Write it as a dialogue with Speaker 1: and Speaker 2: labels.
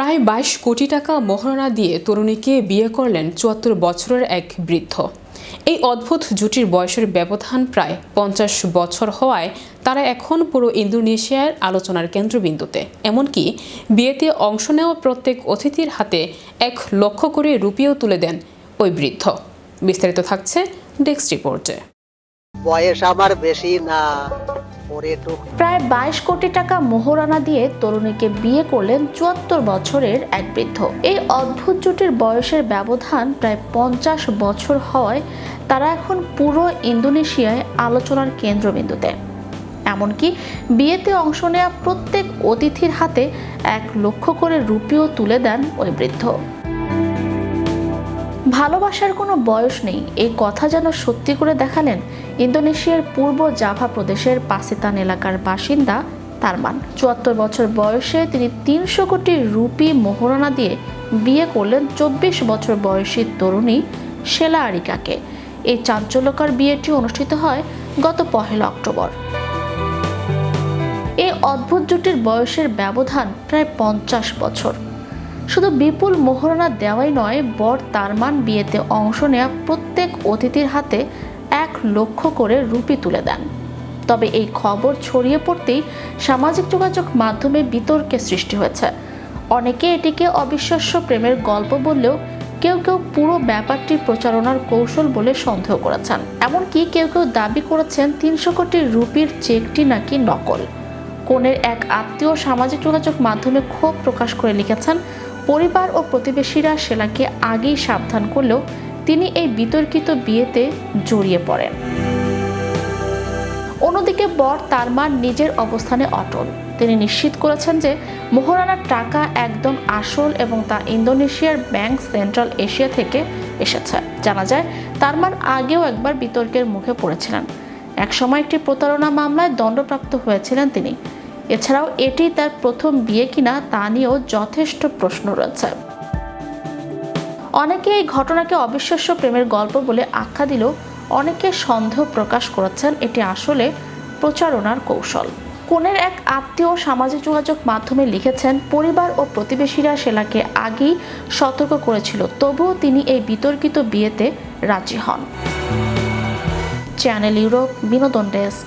Speaker 1: প্রায় বাইশ কোটি টাকা মহারণা দিয়ে তরুণীকে বিয়ে করলেন চুয়াত্তর বছরের এক বৃদ্ধ। এই অদ্ভুত জুটির বয়সের ব্যবধান প্রায় পঞ্চাশ বছর হওয়ায় তারা এখন পুরো ইন্দোনেশিয়ার আলোচনার কেন্দ্রবিন্দুতে। এমনকি বিয়েতে অংশ নেওয়া প্রত্যেক অতিথির হাতে এক লক্ষ করে রুপিও তুলে দেন ওই বৃদ্ধ। বিস্তারিত থাকছে ডেস্ক রিপোর্টে।
Speaker 2: বয়স আমার বেশি না।
Speaker 3: প্রায় বাইশ কোটি টাকা মোহরানা দিয়ে তরুণীকে বিয়ে করলেন চুয়াত্তর বছরের এক বৃদ্ধ। এই অদ্ভুত জুটির বয়সের ব্যবধান প্রায় পঞ্চাশ বছর হওয়ায় তারা এখন পুরো ইন্দোনেশিয়ায় আলোচনার কেন্দ্রবিন্দুতে। এমনকি বিয়েতে অংশ নেওয়া প্রত্যেক অতিথির হাতে এক লক্ষ করে রুপিও তুলে দেন ওই বৃদ্ধ। ভালোবাসার কোনো বয়স নেই। এই কথা যেন সত্যি করে দেখালেন ইন্দোনেশিয়ার পূর্ব জাভা প্রদেশের পাসিতান এলাকার বাসিন্দা তারমান। চুয়াত্তর বছর বয়সে তিনি তিনশো কোটি রুপি মোহরানা দিয়ে বিয়ে করলেন। চব্বিশ বছর বয়সী তরুণী শেলা আরিকাকে। এই চাঞ্চল্যকর বিয়েটি অনুষ্ঠিত হয় গত পহেলা অক্টোবর। এই অদ্ভুত জুটির বয়সের ব্যবধান প্রায় পঞ্চাশ বছর। শুধু বিপুল মোহরণা দেওয়াই নয়, বর তারমান বিয়েতে অংশ নেওয়া প্রত্যেক অতিথির হাতে এক লক্ষ করে রুপি তুলে দেন। তবে এই খবর ছড়িয়ে পড়তেই সামাজিক যোগাযোগ মাধ্যমে বিতর্কের সৃষ্টি হয়েছে। অনেকে এটিকে অবিশ্বাস্য প্রেমের গল্প বললেও কেউ কেউ পুরো ব্যাপারটি প্রচারণার কৌশল বলে সন্দেহ করেছেন। এমনকি কেউ কেউ দাবি করেছেন তিনশো কোটি রুপির চেকটি নাকি নকল। কনের এক আত্মীয় সামাজিক যোগাযোগ মাধ্যমে ক্ষোভ প্রকাশ করে লিখেছেন পরিবার ও প্রতিবেশীরা শেলাকে আগেই সাবধান করলেও তিনি এই বিতর্কিত বিয়েতে জড়িয়ে পড়েন। অন্যদিকে বর তারমান নিজের অবস্থানে অটল। তিনি নিশ্চিত করেছেন যে মোহরানার টাকা একদম আসল এবং তা ইন্দোনেশিয়ার ব্যাংক সেন্ট্রাল এশিয়া থেকে এসেছে। জানা যায় তারমান আগেও একবার বিতর্কের মুখে পড়েছিলেন। একসময় একটি প্রতারণা মামলায় দণ্ডপ্রাপ্ত হয়েছিলেন তিনি। এছাড়াও এটি তার প্রথম বিয়ে কিনা তা নিয়েও যথেষ্ট প্রশ্ন রয়েছে। অনেকে এই ঘটনাকে অবিশ্বাস্য প্রেমের গল্প বলে আখ্যা দিলেও অনেকে সন্দেহ প্রকাশ করেছেন এটি আসলে প্রচারণার কৌশল। কোনের এক আত্মীয় সামাজিক যোগাযোগ মাধ্যমে লিখেছেন, পরিবার ও প্রতিবেশীরা সেলাকে আগেই সতর্ক করেছিল, তবুও তিনি এই বিতর্কিত বিয়েতে রাজি হন। চ্যানেল ইউরোপ, বিনোদন ডেস্ক।